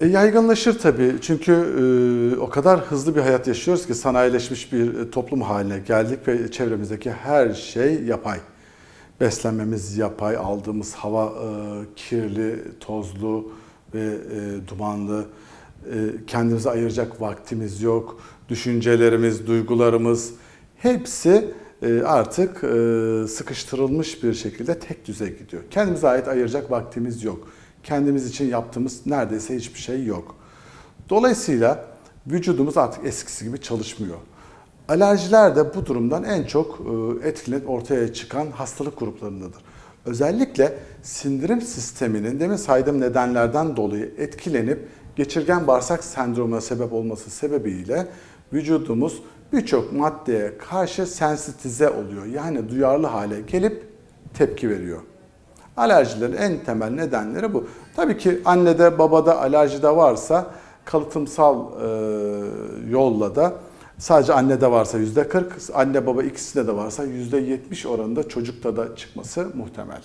E, yaygınlaşır tabii çünkü e, o kadar hızlı bir hayat yaşıyoruz ki sanayileşmiş bir e, toplum haline geldik ve çevremizdeki her şey yapay. Beslenmemiz yapay, aldığımız hava e, kirli, tozlu ve e, dumanlı. E, kendimize ayıracak vaktimiz yok. Düşüncelerimiz, duygularımız hepsi artık e, sıkıştırılmış bir şekilde tek düze gidiyor. Kendimize ait ayıracak vaktimiz yok. Kendimiz için yaptığımız neredeyse hiçbir şey yok. Dolayısıyla vücudumuz artık eskisi gibi çalışmıyor. Alerjiler de bu durumdan en çok e, etkilenip ortaya çıkan hastalık gruplarındadır. Özellikle sindirim sisteminin demin saydığım nedenlerden dolayı etkilenip geçirgen bağırsak sendromuna sebep olması sebebiyle vücudumuz birçok maddeye karşı sensitize oluyor. Yani duyarlı hale gelip tepki veriyor. Alerjilerin en temel nedenleri bu. Tabii ki annede babada alerji de varsa kalıtımsal e, yolla da sadece annede varsa yüzde 40, anne baba ikisinde de varsa yüzde 70 oranında çocukta da çıkması muhtemel.